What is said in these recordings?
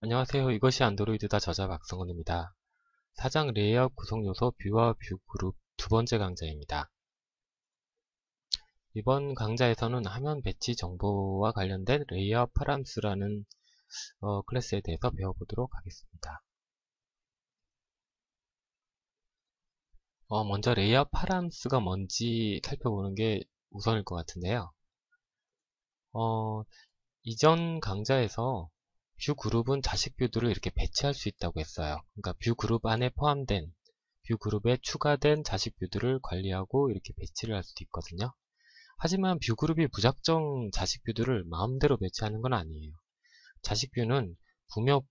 안녕하세요. 이것이 안드로이드다 저자 박성훈입니다. 사장 레이아웃 구성 요소 뷰와 뷰 그룹 두 번째 강좌입니다. 이번 강좌에서는 화면 배치 정보와 관련된 레이아웃 파람스라는 어, 클래스에 대해서 배워보도록 하겠습니다. 어, 먼저 레이아웃 파람스가 뭔지 살펴보는 게 우선일 것 같은데요. 어, 이전 강좌에서 뷰 그룹은 자식 뷰들을 이렇게 배치할 수 있다고 했어요. 그러니까 뷰 그룹 안에 포함된 뷰 그룹에 추가된 자식 뷰들을 관리하고 이렇게 배치를 할 수도 있거든요. 하지만 뷰 그룹이 무작정 자식 뷰들을 마음대로 배치하는 건 아니에요. 자식 뷰는 부모,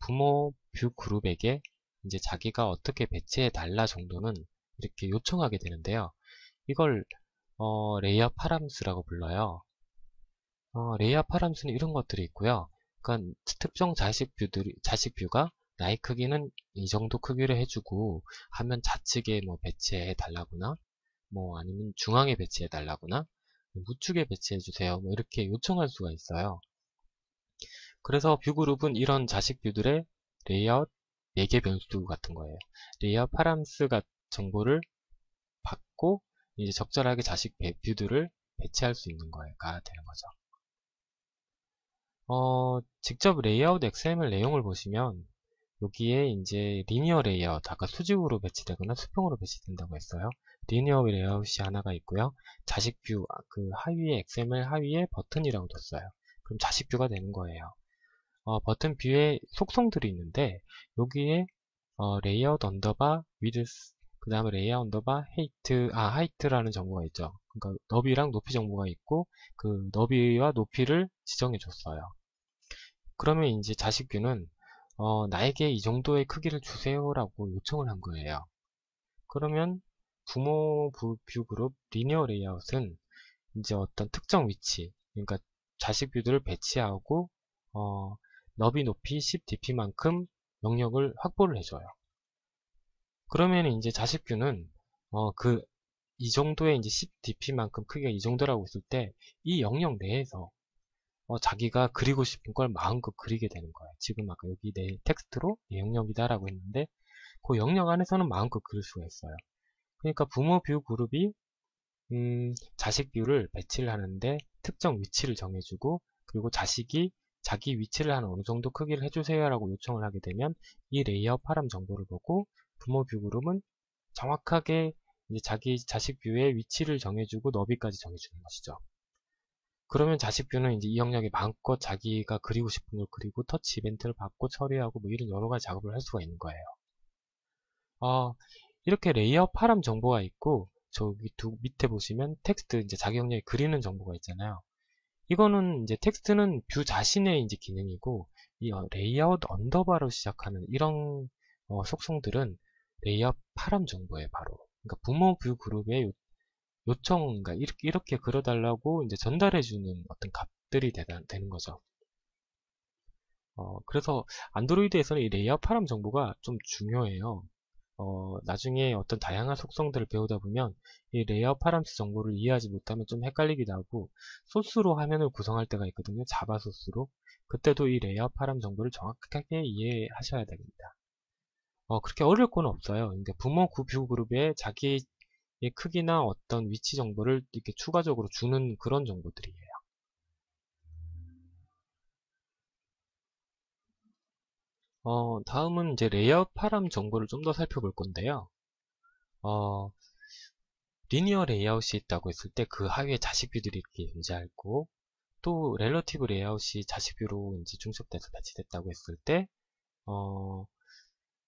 부모 뷰 그룹에게 이제 자기가 어떻게 배치해 달라 정도는 이렇게 요청하게 되는데요. 이걸 어, 레이어 파람스라고 불러요. 어, 레이어 파람스는 이런 것들이 있고요. 그러니까 특정 자식 뷰들이 자식 뷰가 나의 크기는 이 정도 크기로 해주고 화면 좌측에 뭐 배치해 달라거나 뭐 아니면 중앙에 배치해 달라거나 우측에 배치해 주세요. 뭐 이렇게 요청할 수가 있어요. 그래서 뷰 그룹은 이런 자식 뷰들의 레이아웃 4개 변수 같은 거예요. 레이아웃 파람스가 정보를 받고 이제 적절하게 자식 뷰들을 배치할 수 있는 거가 되는 거죠 어, 직접 레이아웃 XML 내용을 보시면 여기에 이제 리니어 레이아웃, 아까 수직으로 배치되거나 수평으로 배치된다고 했어요. 리니어 레이아웃이 하나가 있고요. 자식 뷰, 아, 그 하위에 XML 하위에 버튼이라고 뒀어요. 그럼 자식 뷰가 되는 거예요. 어, 버튼 뷰에 속성들이 있는데 여기에 어, 레이아웃 언더바 위드스 그 다음에 레이아웃 언더바 헤이트 아 하이트라는 정보가 있죠. 그러니까 너비랑 높이 정보가 있고 그 너비와 높이를 지정해 줬어요. 그러면 이제 자식 뷰는 어, 나에게 이 정도의 크기를 주세요라고 요청을 한 거예요. 그러면 부모 뷰 그룹 리니어 레이아웃은 이제 어떤 특정 위치, 그러니까 자식 뷰들을 배치하고 어, 너비 높이 10dp만큼 영역을 확보를 해줘요. 그러면 이제 자식 뷰는 어, 그 이 정도의 이제 10dp만큼 크기가 이 정도라고 했을 때 이 영역 내에서 어, 자기가 그리고 싶은 걸 마음껏 그리게 되는 거예요. 지금 아까 여기 내 텍스트로 내 영역이다라고 했는데 그 영역 안에서는 마음껏 그릴 수가 있어요. 그러니까 부모 뷰 그룹이 음, 자식 뷰를 배치를 하는데 특정 위치를 정해주고 그리고 자식이 자기 위치를 한 어느 정도 크기를 해주세요 라고 요청을 하게 되면 이 레이어 파람 정보를 보고 부모 뷰 그룹은 정확하게 자기 자식 뷰의 위치를 정해주고 너비까지 정해주는 것이죠. 그러면 자식 뷰는 이제 이 영역에 마음껏 자기가 그리고 싶은 걸 그리고 터치 이벤트를 받고 처리하고 뭐 이런 여러 가지 작업을 할 수가 있는 거예요. 어, 이렇게 레이어 파람 정보가 있고 저기 두 밑에 보시면 텍스트 이제 자기 영역에 그리는 정보가 있잖아요. 이거는 이제 텍스트는 뷰 자신의 이제 기능이고 이 어, 레이아웃 언더바로 시작하는 이런 어, 속성들은 레이어 파람 정보에 바로 그러니까 부모 뷰 그룹의 요청, 그러니까 이렇게, 이렇게 그려달라고 이제 전달해주는 어떤 값들이 되, 는 거죠. 어, 그래서 안드로이드에서는 이 레이아웃 파람 정보가 좀 중요해요. 어, 나중에 어떤 다양한 속성들을 배우다 보면 이 레이아웃 파람스 정보를 이해하지 못하면 좀 헷갈리기도 하고 소스로 화면을 구성할 때가 있거든요. 자바 소스로. 그때도 이 레이아웃 파람 정보를 정확하게 이해하셔야 됩니다. 어, 그렇게 어려울 건 없어요. 그러니까 부모 뷰 그룹에 자기 크기나 어떤 위치 정보를 이렇게 추가적으로 주는 그런 정보들이에요. 어, 다음은 이제 레이아웃 파람 정보를 좀 더 살펴볼 건데요. 어, 리니어 레이아웃이 있다고 했을 때 그 하위에 자식 뷰들이 이렇게 존재하고 또 렐러티브 레이아웃이 자식 뷰로 이제 중첩돼서 배치됐다고 했을 때 어,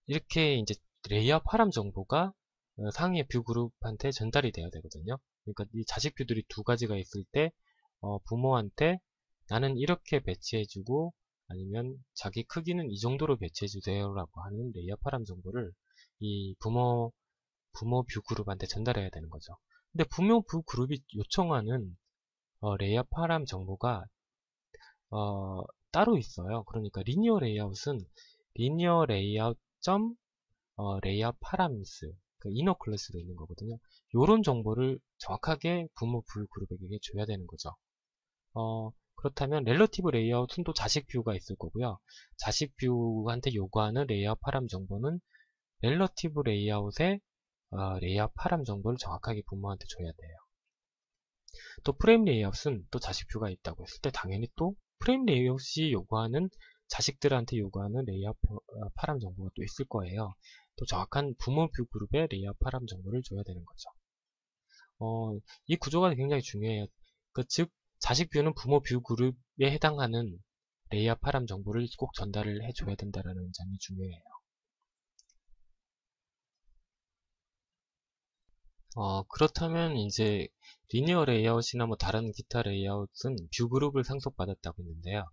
이렇게 이제 레이아웃 파람 정보가 어, 상위의 뷰 그룹한테 전달이 돼야 되거든요. 그러니까 이 자식 뷰들이 두 가지가 있을 때 어, 부모한테 나는 이렇게 배치해주고 아니면 자기 크기는 이 정도로 배치해주세요 라고 하는 레이어 파람 정보를 이 부모 부모 뷰 그룹한테 전달해야 되는 거죠. 근데 부모 뷰 그룹이 요청하는 어, 레이어 파람 정보가 어, 따로 있어요. 그러니까 리니어 레이아웃은 리니어 레이아웃 점 어, 레이어 파라미스 그 이너 클래스로 있는 거거든요. 이런 정보를 정확하게 부모 불 그룹에게 줘야 되는 거죠. 어, 그렇다면 렐러티브 레이아웃은 또 자식 뷰가 있을 거고요. 자식 뷰한테 요구하는 레이아웃 파람 정보는 렐러티브 레이아웃의 어, 레이아웃 파람 정보를 정확하게 부모한테 줘야 돼요. 또 프레임 레이아웃은 또 자식 뷰가 있다고 했을 때 당연히 또 프레임 레이아웃이 요구하는 자식들한테 요구하는 레이아웃 어, 파람 정보가 또 있을 거예요. 또 정확한 부모 뷰 그룹의 레이아웃 파람 정보를 줘야 되는 거죠. 어, 이 구조가 굉장히 중요해요. 그, 즉, 자식 뷰는 부모 뷰 그룹에 해당하는 레이아웃 파람 정보를 꼭 전달을 해줘야 된다는 점이 중요해요. 어, 그렇다면 이제 리니어 레이아웃이나 뭐 다른 기타 레이아웃은 뷰 그룹을 상속받았다고 했는데요.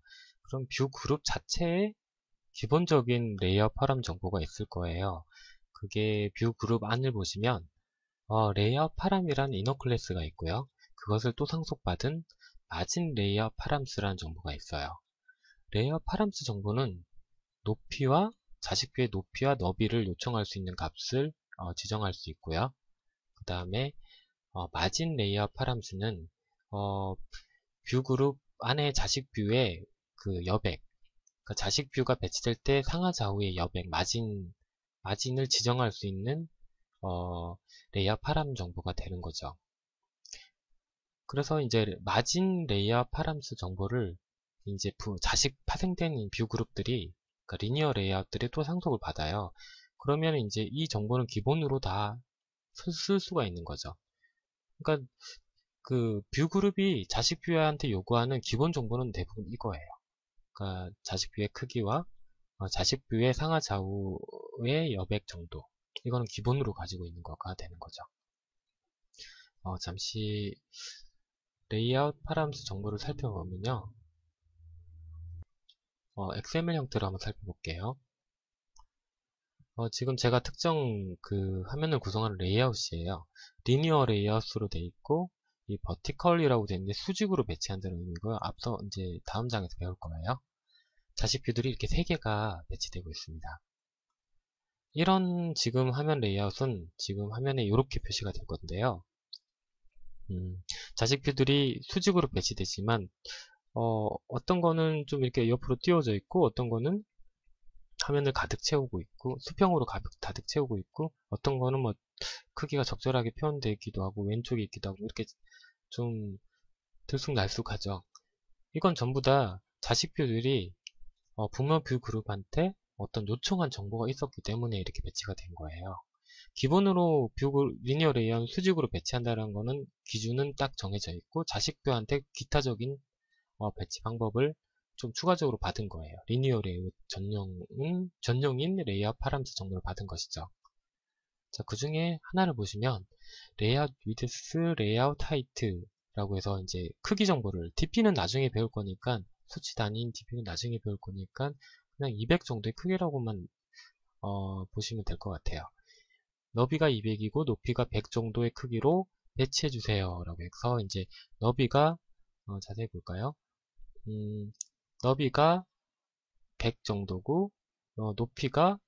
그럼 뷰 그룹 자체에 기본적인 레이아웃 파람 정보가 있을 거예요. 그게 뷰 그룹 안을 보시면 어, 레이아웃 파람이라는 이너 클래스가 있고요. 그것을 또 상속받은 마진 레이아웃 파람스라는 정보가 있어요. 레이아웃 파람스 정보는 높이와 자식뷰의 높이와 너비를 요청할 수 있는 값을 어, 지정할 수 있고요. 그 다음에 어, 마진 레이아웃 파람스는 어, 뷰 그룹 안에 자식 뷰의 그 여백, 그 자식 뷰가 배치될 때 상하 좌우의 여백, 마진, 마진을 지정할 수 있는 어, 레이아웃 파람 정보가 되는 거죠. 그래서 이제 마진 레이아웃 파람스 정보를 이제 부, 자식 파생된 뷰 그룹들이 그러니까 리니어 레이아웃들이 또 상속을 받아요. 그러면 이제 이 정보는 기본으로 다 쓸 수가 있는 거죠. 그러니까 그 뷰 그룹이 자식 뷰한테 요구하는 기본 정보는 대부분 이거예요. 그러니까 자식 뷰의 크기와 어, 자식 뷰의 상하 좌우의 여백 정도 이거는 기본으로 가지고 있는 거가 되는 거죠. 어, 잠시 레이아웃 파람스 정보를 살펴보면요. 어, XML 형태로 한번 살펴볼게요. 어, 지금 제가 특정 그 화면을 구성하는 레이아웃이에요. 리니어 레이아웃으로 되어 있고 이 버티컬이라고 되어 있는데 수직으로 배치한다는 의미고요. 앞서 이제 다음 장에서 배울 거예요. 자식 뷰들이 이렇게 세 개가 배치되고 있습니다. 이런 지금 화면 레이아웃은 지금 화면에 이렇게 표시가 될 건데요. 음, 자식 뷰들이 수직으로 배치되지만 어, 어떤 거는 좀 이렇게 옆으로 띄워져 있고 어떤 거는 화면을 가득 채우고 있고 수평으로 가득, 채우고 있고 어떤 거는 뭐 크기가 적절하게 표현되어 있기도 하고 왼쪽에 있기도 하고 이렇게 좀 들쑥날쑥하죠. 이건 전부 다 자식뷰들이 어, 부모뷰 그룹한테 어떤 요청한 정보가 있었기 때문에 이렇게 배치가 된 거예요. 기본으로 뷰 리니어 레이아웃 수직으로 배치한다는 거는 기준은 딱 정해져 있고 자식뷰한테 기타적인 어, 배치 방법을 좀 추가적으로 받은 거예요. 리니어 레이아웃 전용인, 전용인 레이아웃 파람스 정보를 받은 것이죠. 자, 그 중에 하나를 보시면 레이아웃 위드스, 레이아웃 하이트라고 해서 이제 크기 정보를 DP는 나중에 배울 거니까 수치 단위인 DP는 나중에 배울 거니까 그냥 200 정도의 크기라고만 어, 보시면 될 것 같아요. 너비가 200이고 높이가 100 정도의 크기로 배치해 주세요 라고 해서 이제 너비가 어, 자세히 볼까요 음, 너비가 100 정도고 어, 높이가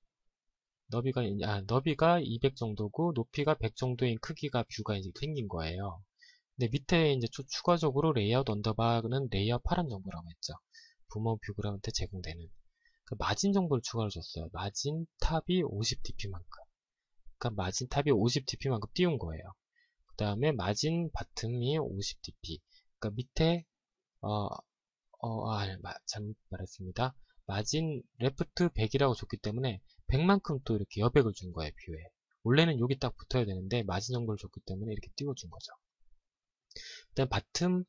너비가 아, 너비가 200 정도고 높이가 100 정도인 크기가 뷰가 이제 생긴 거예요. 근데 밑에 이제 추가적으로 레이아웃 언더바는 레이아웃 파란 정보라고 했죠. 부모 뷰그라운드 제공되는 그 마진 정보를 추가로 줬어요. 마진 탑이 50dp만큼. 그러니까 마진 탑이 50dp만큼 띄운 거예요. 그 다음에 마진 바텀이 50dp. 그러니까 밑에 어, 어, 아, 잘못 말했습니다. 마진 레프트 100이라고 줬기 때문에 100만큼 또 이렇게 여백을 준 거예요, 뷰에. 원래는 여기 딱 붙어야 되는데 마진 정보를 줬기 때문에 이렇게 띄워준 거죠. 일단 바텀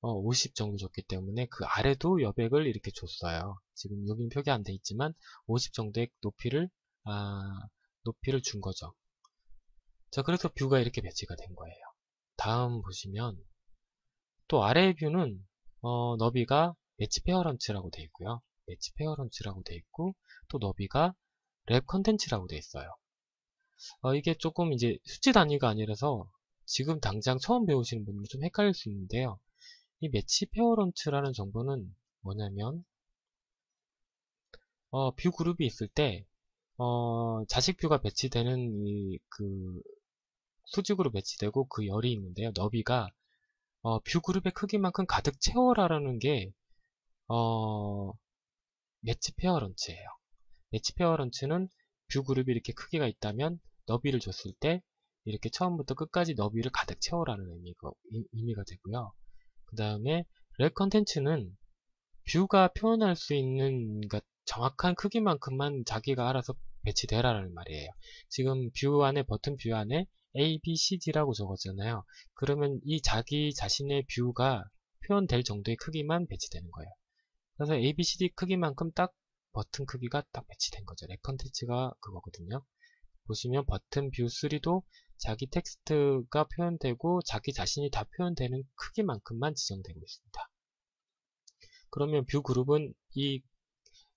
어, 50 정도 줬기 때문에 그 아래도 여백을 이렇게 줬어요. 지금 여기는 표기 안 돼 있지만 50 정도의 높이를 아, 높이를 준 거죠. 자, 그래서 뷰가 이렇게 배치가 된 거예요. 다음 보시면 또 아래의 뷰는 어, 너비가 매치 페어런츠라고 되어 있고요. 매치 페어런츠라고 되어 있고 또 너비가 랩 컨텐츠라고 되어 있어요. 어, 이게 조금 이제 수치 단위가 아니라서 지금 당장 처음 배우시는 분들은 좀 헷갈릴 수 있는데요. 이 매치 페어런츠라는 정보는 뭐냐면 어, 뷰 그룹이 있을 때 어, 자식 뷰가 배치되는 그 수직으로 배치되고 그 열이 있는데요. 너비가 어, 뷰 그룹의 크기만큼 가득 채워라라는 게 어, 매치 페어런츠예요. 매치 페어런츠는 뷰 그룹이 이렇게 크기가 있다면 너비를 줬을 때 이렇게 처음부터 끝까지 너비를 가득 채워라는 의미가, 의미가 되고요. 그 다음에 렉 컨텐츠는 뷰가 표현할 수 있는 그러니까 정확한 크기만큼만 자기가 알아서 배치되라는 말이에요. 지금 뷰 안에 버튼 뷰 안에 A, B, C, D라고 적었잖아요. 그러면 이 자기 자신의 뷰가 표현될 정도의 크기만 배치되는 거예요. 그래서 A, B, C, D 크기만큼 딱 버튼 크기가 딱 배치된 거죠. 렉 컨텐츠가 그거거든요. 보시면 버튼 뷰 3도 자기 텍스트가 표현되고 자기 자신이 다 표현되는 크기만큼만 지정되고 있습니다. 그러면 뷰 그룹은 이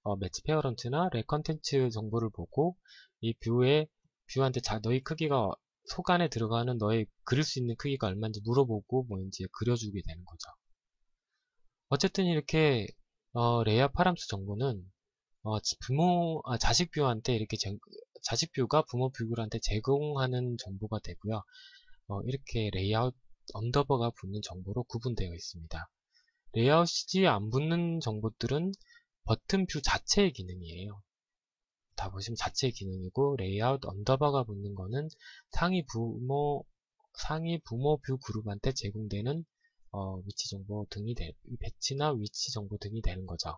어, 매치 페어런트나 렉 컨텐츠 정보를 보고 이 뷰에 뷰한테 자 너희 크기가 속 안에 들어가는 너의 그릴 수 있는 크기가 얼마인지 물어보고 뭐 이제 그려주게 되는 거죠. 어쨌든 이렇게 어, 레이아웃 파람수 정보는 어, 부모 아, 자식 뷰한테 이렇게 제, 자식 뷰가 부모 뷰한테 제공하는 정보가 되고요. 어, 이렇게 레이아웃 언더버가 붙는 정보로 구분되어 있습니다. 레이아웃이 안 붙는 정보들은 버튼 뷰 자체의 기능이에요. 다 보시면 자체의 기능이고 레이아웃 언더바가 붙는 거는 상위 부모 상위 부모 뷰 그룹한테 제공되는 어, 위치 정보 등이 되, 배치나 위치 정보 등이 되는 거죠.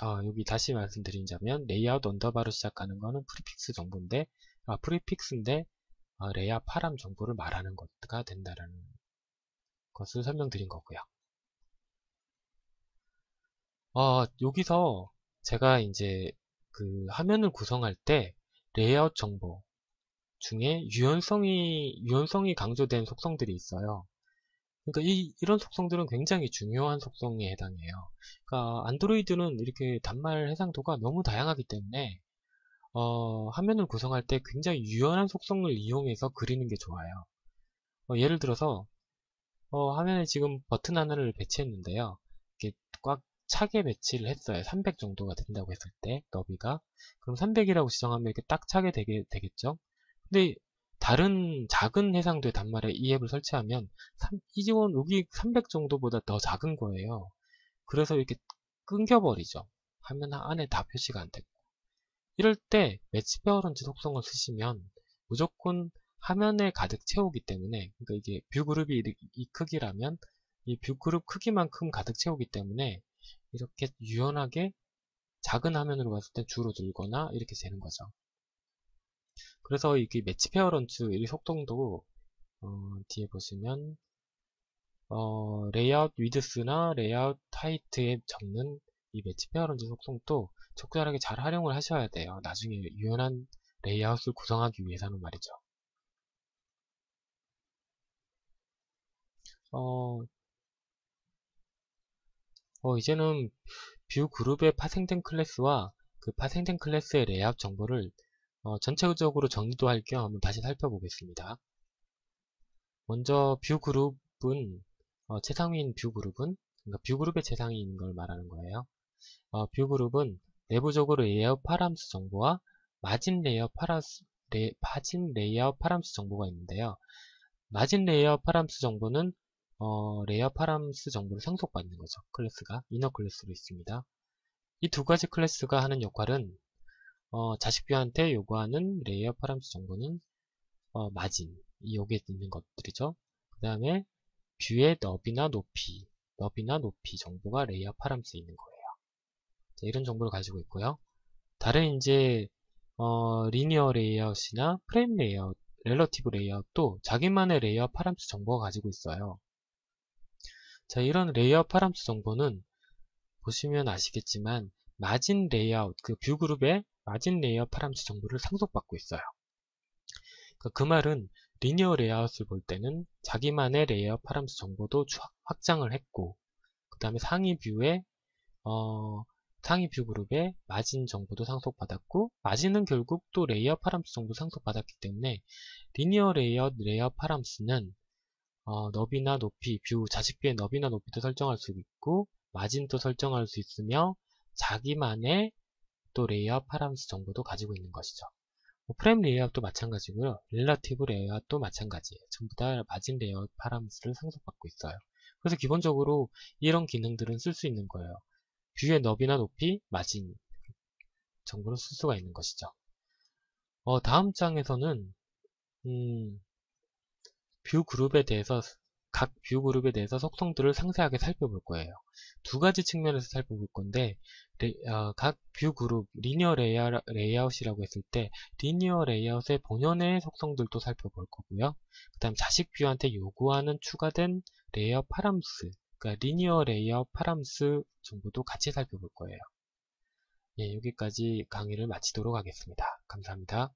아, 여기 다시 말씀드리자면 레이아웃 언더바로 시작하는 거는 프리픽스 정보인데 아, 프리픽스인데 아, 레이아 파람 정보를 말하는 것가 된다라는 것을 설명드린 거고요. 어, 여기서 제가 이제 그 화면을 구성할 때 레이아웃 정보 중에 유연성이 유연성이 강조된 속성들이 있어요. 그러니까 이, 이런 속성들은 굉장히 중요한 속성에 해당해요. 그러니까 안드로이드는 이렇게 단말 해상도가 너무 다양하기 때문에 어, 화면을 구성할 때 굉장히 유연한 속성을 이용해서 그리는 게 좋아요. 어, 예를 들어서 어, 화면에 지금 버튼 하나를 배치했는데요. 이렇게 꽉 차게 배치를 했어요. 300 정도가 된다고 했을 때 너비가 그럼 300이라고 지정하면 이렇게 딱 차게 되게 되겠죠. 근데 다른 작은 해상도의 단말에 이 앱을 설치하면 3, 이 지원 여기 300 정도보다 더 작은 거예요. 그래서 이렇게 끊겨버리죠. 화면 안에 다 표시가 안 되고. 이럴 때 매치 페어런트 속성을 쓰시면 무조건 화면에 가득 채우기 때문에 그러니까 이게 뷰 그룹이 이 크기라면 이 뷰 그룹 크기만큼 가득 채우기 때문에 이렇게 유연하게 작은 화면으로 봤을 때 줄어들거나 이렇게 되는 거죠. 그래서 이게 매치 페어 런츠 이 속성도 어, 뒤에 보시면 어, 레이아웃 위드스나 레이아웃 타이트에 적는 이 매치 페어 런츠 속성도 적절하게 잘 활용을 하셔야 돼요. 나중에 유연한 레이아웃을 구성하기 위해서는 말이죠. 어, 어, 이제는 뷰 그룹에 파생된 클래스와 그 파생된 클래스의 레이아웃 정보를 어, 전체적으로 정리도 할 겸 다시 살펴보겠습니다. 먼저 뷰 그룹은 어, 최상위인 뷰 그룹은 그러니까 뷰 그룹의 최상위인 걸 말하는 거예요. 어, 뷰 그룹은 내부적으로 레이아웃 파람수 정보와 마진 레이아웃 파람수 레, 마진 레이아웃 파람수 정보가 있는데요. 마진 레이아웃 파람수 정보는 어, 레이아웃 파람수 정보를 상속받는 거죠. 클래스가 이너 클래스로 있습니다. 이 두 가지 클래스가 하는 역할은 어, 자식뷰한테 요구하는 레이어 파람수 정보는 어, 마진 이 여기에 있는 것들이죠. 그 다음에 뷰의 너비나 높이 너비나 높이 정보가 레이어 파람수에 있는 거예요. 자, 이런 정보를 가지고 있고요. 다른 이제 어, 리니어 레이아웃이나 프레임 레이아웃, 렐러티브 레이아웃도 자기만의 레이아웃 파람수 정보가 가지고 있어요. 자, 이런 레이아웃 파람수 정보는 보시면 아시겠지만 마진 레이아웃, 그 뷰 그룹의 마진 레이어 파람수 정보를 상속받고 있어요. 그러니까 그 말은 리니어 레이아웃을 볼 때는 자기만의 레이어 파람수 정보도 확장을 했고 그 다음에 상위 뷰에 어, 상위 뷰 그룹의 마진 정보도 상속받았고 마진은 결국 또 레이어 파람수 정보 상속받았기 때문에 리니어 레이어 레이어 파람수는 어, 너비나 높이 뷰 자식 뷰의 너비나 높이도 설정할 수 있고 마진도 설정할 수 있으며 자기만의 또 레이아웃 파람스 정보도 가지고 있는 것이죠. 뭐 프레임 레이아웃도 마찬가지고요. 릴라티브 레이아웃도 마찬가지예요. 전부 다 마진 레이아웃 파라미터를 상속받고 있어요. 그래서 기본적으로 이런 기능들은 쓸 수 있는 거예요. 뷰의 너비나 높이, 마진 정보를 쓸 수가 있는 것이죠. 어, 다음 장에서는 음, 뷰 그룹에 대해서 각 뷰 그룹에 대해서 속성들을 상세하게 살펴볼 거예요. 두 가지 측면에서 살펴볼 건데 어, 각뷰 그룹 리니어 레이아, 레이아웃이라고 했을 때 리니어 레이아웃의 본연의 속성들도 살펴볼 거고요. 그 다음 자식 뷰한테 요구하는 추가된 레이아웃 파람스 그러니까 리니어 레이아웃 파람스 정보도 같이 살펴볼 거예요. 예, 여기까지 강의를 마치도록 하겠습니다. 감사합니다.